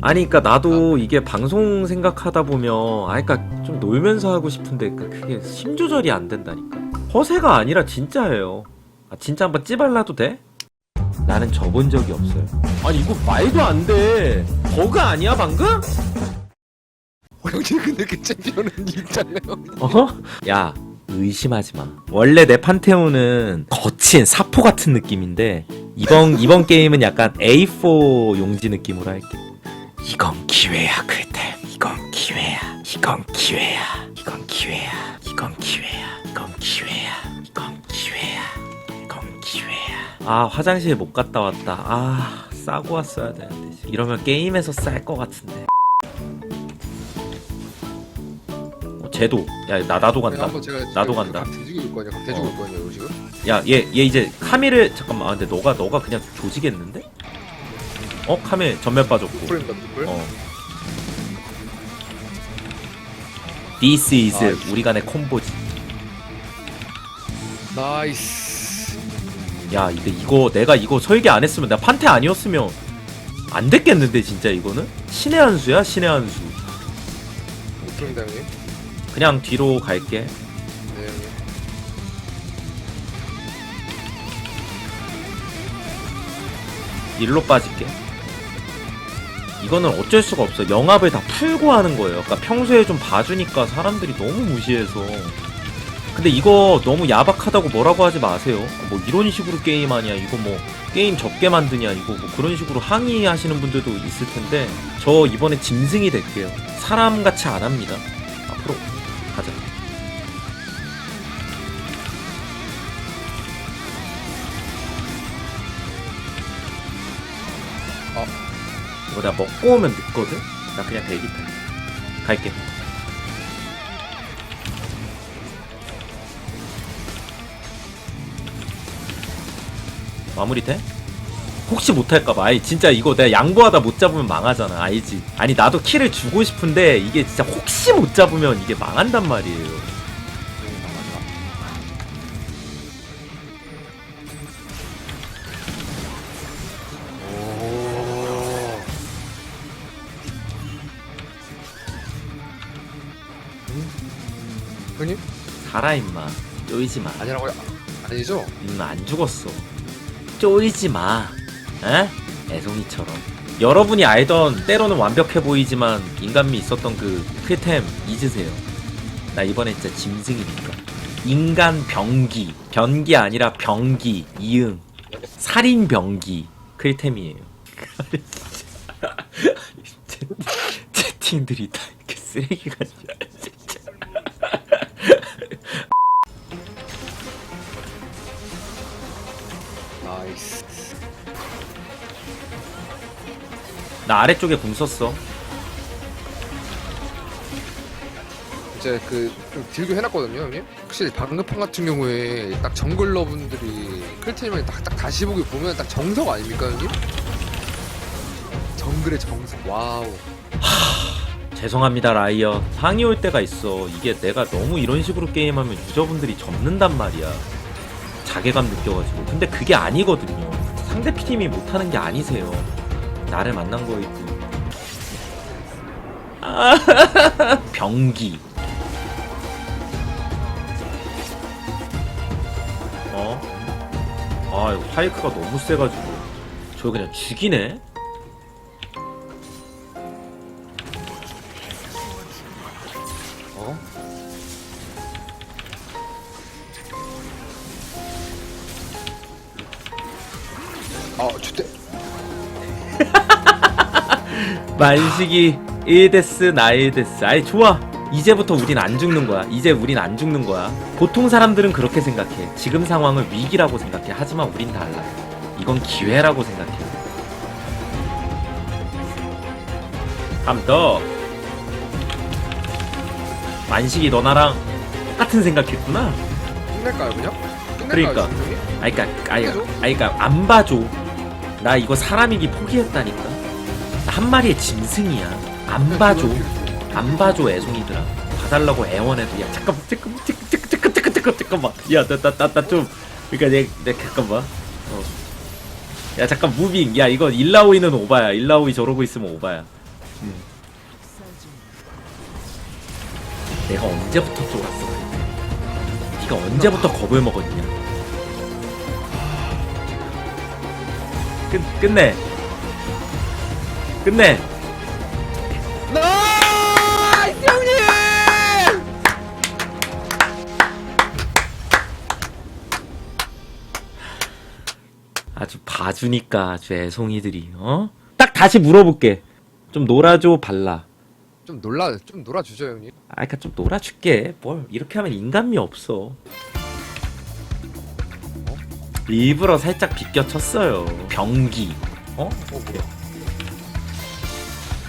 아니 그니까 나도 이게 방송 생각하다 보면 아 그니까 좀 놀면서 하고 싶은데 그- 그게 심 조절이 안 된다니까 허세가 아니라 진짜예요 아 진짜 한번 찌발라도 돼? 나는 져본 적이 없어요 아니 이거 말도 안돼 버그 아니야 방금? 어, 형님 근데 그 챔피언은 있잖아요. 어? 야 의심하지 마. 원래 내 판테온은 거친 사포 같은 느낌인데 이번 이번 게임은 약간 A4 용지 느낌으로 할게. 이건 기회야 그때. 이건 기회야. 이건 기회야. 이건 기회야. 이건 기회야. 이건 기회야. 이건 기회야. 이건 기회야. 아 화장실 못 갔다 왔다. 아 싸고 왔어야 되는데 이러면 게임에서 쌀 것 같은데. 어, 쟤도 야나 나도 간다. 한번 제가 나도 간다. 각 대주고 올 거냐? 각 대주고 어. 올 거냐 지금? 야, 얘, 얘 이제 카밀을 잠깐만. 아, 근데 너가 너가 그냥 조지겠는데? 어, 카밀 전멸 빠졌고. 풀입니다 풀. 어. This is 나이스. 우리 간의 콤보지. 나이스. 야, 이거 이거 내가 이거 설계 안 했으면 나 판테 아니었으면 안 됐겠는데 진짜 이거는 신의 한 수야 신의 한 수. 풀입니다 형님. 그냥 뒤로 갈게. 네 형님. 일로 빠질게. 이거는 어쩔 수가 없어. 영합을 다 풀고 하는 거예요. 그러니까 평소에 좀 봐주니까 사람들이 너무 무시해서. 근데 이거 너무 야박하다고 뭐라고 하지 마세요. 뭐 이런 식으로 게임하냐, 이거 뭐 게임 적게 만드냐, 이거 뭐 그런 식으로 항의하시는 분들도 있을 텐데 저 이번에 짐승이 될게요. 사람같이 안 합니다. 앞으로 이거 내가 먹고 오면 늦거든? 나 그냥 대기 탈. 갈게. 마무리 돼? 혹시 못할까봐. 아니, 진짜 이거 내가 양보하다 못 잡으면 망하잖아. 알지? 아니, 나도 키를 주고 싶은데 이게 진짜 혹시 못 잡으면 이게 망한단 말이에요. 살아, 임마. 쪼이지 마. 아니라고요? 아니죠? 음, 안 죽었어. 쪼이지 마. 에? 애송이처럼. 여러분이 알던 때로는 완벽해 보이지만 인간미 있었던 그 크템 잊으세요. 나 이번에 진짜 짐승이니까. 인간 병기. 변기 아니라 병기. 이응. 살인 병기. 클템이에요. 채- 채팅들이 다 이렇게 쓰레기 같냐. 진짜. 나 아래쪽에 궁 썼어. 이제 그좀 딜교 해놨거든요 형님. 확실히 방금판 같은 경우에 딱 정글러 분들이 클테님이 딱딱 다시 보기 보면 딱 정석 아닙니까 형님? 정글의 정석. 와우. 죄송합니다 라이언 항의 올 때가 있어 이게 내가 너무 이런 식으로 게임하면 유저분들이 접는단 말이야 자괴감 느껴가지고 근데 그게 아니거든요 상대 팀이 못하는 게 아니세요 나를 만난 거이고 아, 병기. 어? 아 이거 파이크가 너무 세가지고. 저 그냥 죽이네 만식이 1데스 나 1데스. 아이 좋아. 이제부터 우린 안 죽는 거야. 이제 우린 안 죽는 거야. 보통 사람들은 그렇게 생각해. 지금 상황을 위기라고 생각해. 하지만 우린 달라 이건 기회라고 생각해. 함더 만식이 너 나랑 똑같은 생각했구나. 끝낼까요, 그냥? 끝낼까요, 그러니까. 지금? 형님? 아이 그니까 아이 아이 그니까 안 봐줘. 나 이거 사람이기 포기했다니까. 나 한 마리의 짐승이야. 안 봐줘. 안 봐줘 애송이들아. 봐달라고 애원해도 야 잠깐만 잠깐만 잠깐 잠깐 잠깐 잠깐 잠깐 잠깐만. 야나 나나 나좀 그러니까 내, 내 잠깐만. 어. 야 잠깐 무빙. 야 이거 일라오이는 오바야. 일라오이 저러고 있으면 오바야. 음. 내가 언제부터 쫄았어? 네가 언제부터 겁을 먹었냐? 끝, 끝내 끝내 나이스 형님! 아주 봐주니까 아주 애송이들이 어? 딱 다시 물어볼게 좀 놀아줘 발라 좀 놀라 좀 놀아주죠 형님. 아 그니까 좀 놀아줄게 뭘 이렇게 하면 인간미 없어 일부러 살짝 비껴쳤어요 병기 어? 어 뭐야?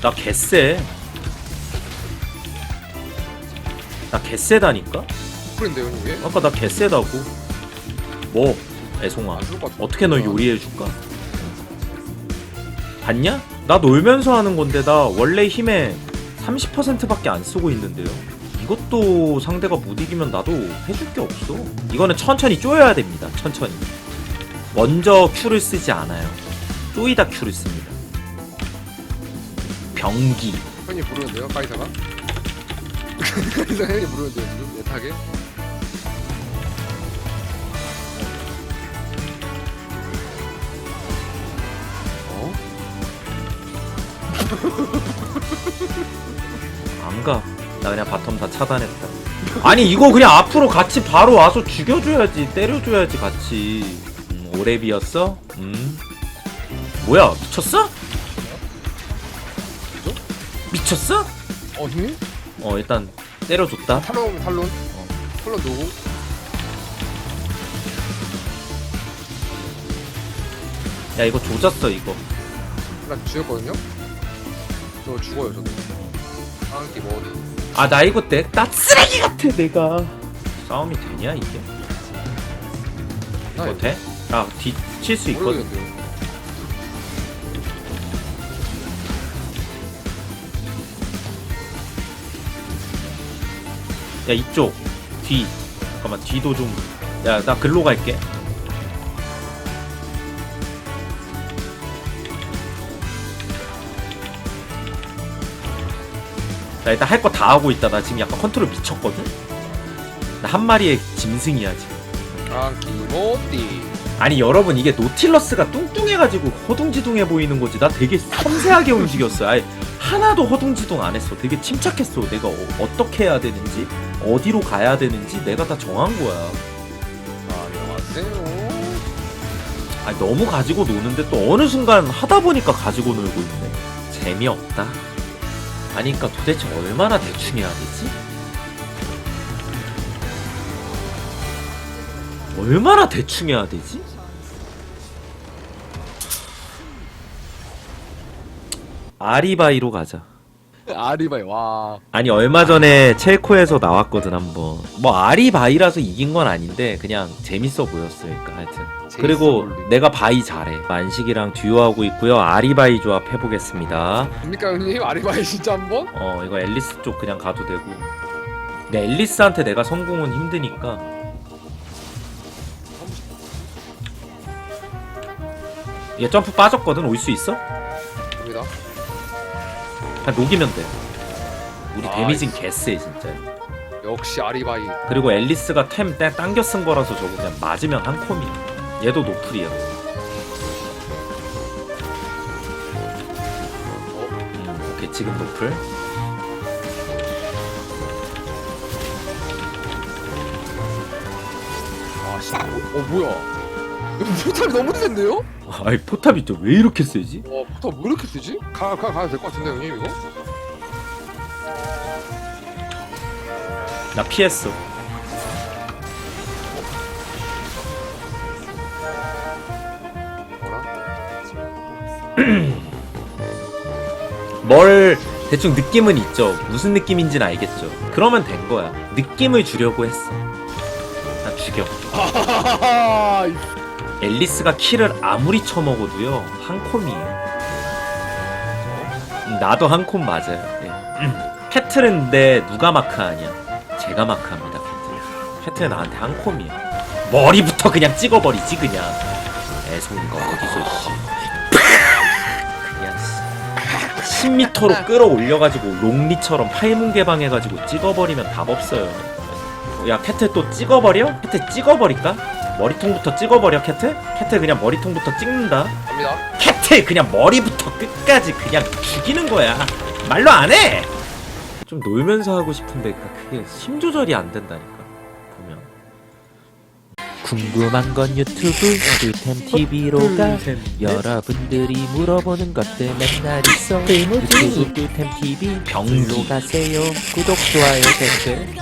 나 개쎄 나 개쎄다니까? 그런데 형님 왜? 아까 나 개쎄다고 뭐 애송아. 어떻게 너 요리해줄까? 봤냐? 나 놀면서 하는 건데 나 원래 힘에 30%밖에 안 쓰고 있는데요. 이것도 상대가 못 이기면 나도 해줄 게 없어. 이거는 천천히 쪼여야 됩니다. 천천히. 먼저 큐를 쓰지 않아요. 쪼이다 큐를 씁니다. 병기. 형님 부르는데요 카이사가? 카이사 형님 부르는데요 지금 애타게? 어? 안 가. 나 그냥 바텀 다 차단했다. 아니 이거 그냥 앞으로 같이 바로 와서 죽여줘야지 때려줘야지 같이. 음, 오래비였어? 음. 뭐야 미쳤어? 미쳤어? 어 형님? 어 일단 때려줬다. 탈론 탈론? 어. 탈론 누구? 야 이거 조졌어 이거. 나 죽였거든요? 저 죽어요 저도 한끼 먹어도 아 나 이거 내나 쓰레기 같아 내가. 싸움이 되냐 이게? 나 이거 돼? 아뒤칠 수 있거든. 모르겠는데 야 이쪽. 뒤. 잠깐만 뒤도 좀. 야 나 글로 갈게. 나 일단 할 거 다 하고 있다. 나 지금 약간 컨트롤 미쳤거든? 나 한 마리의 짐승이야 지금. 먹디 아니 여러분 이게 노틸러스가 뚱뚱해가지고 허둥지둥해 보이는 거지. 나 되게 섬세하게 움직였어. 아예 하나도 허둥지둥 안 했어. 되게 침착했어. 내가 어, 떻게 해야 되는지 어디로 가야 되는지 내가 다 정한 거야. 안녕하세요. 아니 너무 가지고 노는데 또 어느 순간 하다 보니까 가지고 놀고 있네. 재미없다. 아니 그니까 도대체 얼마나 대충 해야 되지? 얼마나 대충 해야 되지? 아리바이로 가자. 아리바이 와. 아니 얼마 전에 첼코에서 나왔거든 한번. 뭐 아리바이라서 이긴 건 아닌데 그냥 재밌어 보였으니까 하여튼. 그리고. 내가 바이 잘해. 만식이랑 듀오하고 있고요. 아리바이 조합 해보겠습니다. 됩니까 형님? 아리바이 진짜 한번? 어 이거 앨리스 쪽 그냥 가도 되고. 근데 앨리스한테 내가 성공은 힘드니까. 얘 점프 빠졌거든? 올 수 있어? 그냥 녹이면 돼 우리 아, 데미진. 개쎄 진짜 역시 아리바이 그리고 앨리스가 템 땡- 당겨 쓴 거라서 저거 그냥 맞으면 한 콤이야. 얘도 노플이야. 음, 오케이 지금 노플. 아 씨 어 뭐야 이거 포탑이 너무 센데요? 아이 포탑이 또 왜 이렇게 세지? 와 포탑 왜 이렇게 세지? 가, 가, 가도 될것 같은데 형님 이거? 나 피했어. 뭐라? 뭘 대충 느낌은 있죠. 무슨 느낌인지는 알겠죠. 그러면 된 거야. 느낌을 주려고 했어. 나 죽여. 하하하하 앨리스가 키를 아무리 쳐먹어도요 한 콤이에요. 음, 나도 한 콤 맞아요. 예. 음. 패트는데 누가 마크하냐? 제가 마크합니다. 패트. 패트 나한테 한 콤이야. 머리부터 그냥 찍어버리지 그냥. 애송이가 어디서 씨. 그냥 씨. 10m로 끌어올려가지고 롱리처럼 팔문 개방해가지고 찍어버리면 답 없어요. 야 캐트 또 찍어버려? 캐트 찍어버릴까? 머리통부터 찍어버려 캐트? 캐트 그냥 머리통부터 찍는다. 갑니다. 캐트 그냥 머리부터 끝까지 그냥 죽이는 거야. 말로 안 해. 좀 놀면서 하고 싶은데 그게 힘 조절이 안 된다니까. 보면. 궁금한 건 유튜브 꿀템 TV로 가. 여러분들이 물어보는 것들 맨날 있어. 유튜브 꿀템 TV 병로 가세요. 구독 좋아요 댓글